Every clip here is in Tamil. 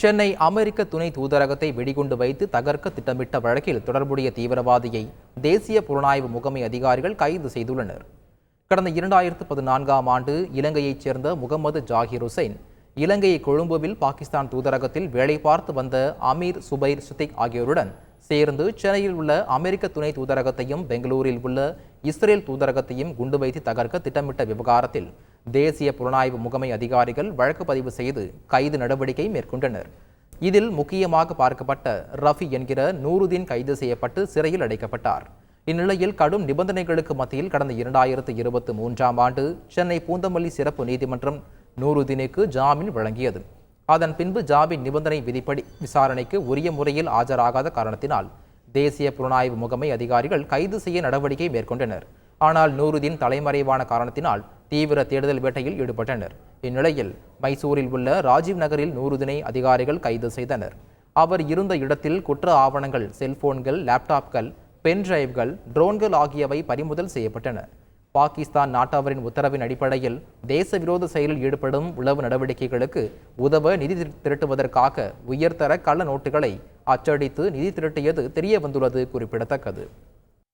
சென்னை அமெரிக்க துணை தூதரகத்தை வெடிகுண்டு வைத்து தகர்க்க திட்டமிட்ட வழக்கில் தொடர்புடைய தீவிரவாதியை தேசிய புலனாய்வு முகமை அதிகாரிகள் கைது செய்துள்ளனர். கடந்த இரண்டாயிரத்து பதினான்காம் ஆண்டு இலங்கையைச் சேர்ந்த முகமது ஜாகிர் ஹுசைன் இலங்கை கொழும்புவில் பாகிஸ்தான் தூதரகத்தில் வேலை பார்த்து வந்த அமீர் சுபைர் சித்திக் ஆகியோருடன் சேர்ந்து சென்னையில் உள்ள அமெரிக்க துணை தூதரகத்தையும் பெங்களூரில் உள்ள இஸ்ரேல் தூதரகத்தையும் குண்டு வைத்து தகர்க்க திட்டமிட்ட விவகாரத்தில் தேசிய புலனாய்வு முகமை அதிகாரிகள் வழக்கு பதிவு செய்து கைது நடவடிக்கை மேற்கொண்டனர். இதில் முக்கியமாக பார்க்கப்பட்ட ரஃபி என்கிற நூறுதீன் கைது செய்யப்பட்டு சிறையில் அடைக்கப்பட்டார். இந்நிலையில் கடும் நிபந்தனைகளுக்கு மத்தியில் கடந்த இரண்டாயிரத்து இருபத்தி மூன்றாம் ஆண்டு சென்னை பூந்தமல்லி சிறப்பு நீதிமன்றம் நூருதீனுக்கு ஜாமீன் வழங்கியது. அதன் பின்பு ஜாமீன் நிபந்தனை விதிப்படி விசாரணைக்கு உரிய முறையில் ஆஜராகாத காரணத்தினால் தேசிய புலனாய்வு முகமை அதிகாரிகள் கைது செய்ய நடவடிக்கை மேற்கொண்டனர். ஆனால் நூருதீன் தலைமறைவான காரணத்தினால் தீவிர தேடுதல் வேட்டையில் ஈடுபட்டனர். இந்நிலையில் மைசூரில் உள்ள ராஜீவ் நகரில் நூருதீனை அதிகாரிகள் கைது செய்தனர். அவர் இருந்த இடத்தில் குற்ற ஆவணங்கள் செல்போன்கள் லேப்டாப்கள் பென் டிரைவ்கள் ட்ரோன்கள் ஆகியவை பறிமுதல் செய்யப்பட்டன. பாகிஸ்தான் நாட்டவரின் உத்தரவின் அடிப்படையில் தேச விரோத செயலில் ஈடுபடும் உளவு நடவடிக்கைகளுக்கு உதவ நிதி திரட்டுவதற்காக உயர்தர கள்ள நோட்டுகளை அச்சடித்து நிதி திரட்டியது தெரிய வந்துள்ளது குறிப்பிடத்தக்கது.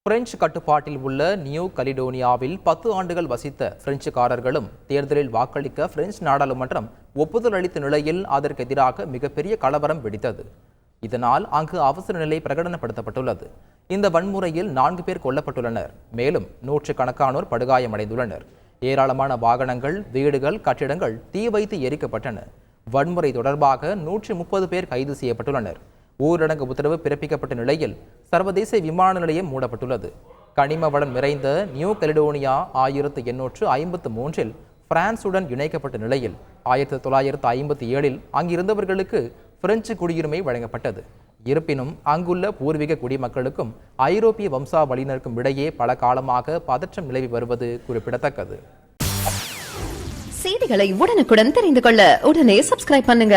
பிரெஞ்சு கட்டுப்பாட்டில் உள்ள நியூ கலிடோனியாவில் பத்து ஆண்டுகள் வசித்த பிரெஞ்சுக்காரர்களும் தேர்தலில் வாக்களிக்க பிரெஞ்சு நாடாளுமன்றம் ஒப்புதல் அளித்த நிலையில் அதற்கு எதிராக மிகப்பெரிய கலவரம் வெடித்தது. இதனால் அங்கு அவசர நிலை பிரகடனப்படுத்தப்பட்டுள்ளது. இந்த வன்முறையில் நான்கு பேர் கொல்லப்பட்டுள்ளனர். மேலும் நூற்றுக்கணக்கானோர் படுகாயமடைந்துள்ளனர். ஏராளமான வாகனங்கள் வீடுகள் கட்டிடங்கள் தீ வைத்து எரிக்கப்பட்டன. வன்முறை தொடர்பாக நூற்றி முப்பது பேர் கைது செய்யப்பட்டுள்ளனர். ஊரடங்கு உத்தரவு பிறப்பிக்கப்பட்ட நிலையில் சர்வதேச விமான நிலையம் மூடப்பட்டுள்ளது. கனிம வளம் நிறைந்த நியூ கலிடோனியா ஆயிரத்து எண்ணூற்று ஐம்பத்து மூன்றில் பிரான்சுடன் இணைக்கப்பட்ட நிலையில் ஆயிரத்தி தொள்ளாயிரத்து ஐம்பத்தி ஏழில் அங்கிருந்தவர்களுக்கு பிரெஞ்சு குடியுரிமை வழங்கப்பட்டது. இருப்பினும் அங்குள்ள பூர்வீக குடிமக்களுக்கும் ஐரோப்பிய வம்சாவளியினருக்கும் இடையே பல காலமாக பதற்றம் நிலவி வருவது குறிப்பிடத்தக்கது. செய்திகளை உடனுக்குடன் தெரிந்து கொள்ள உடனே சப்ஸ்கிரைப் பண்ணுங்க.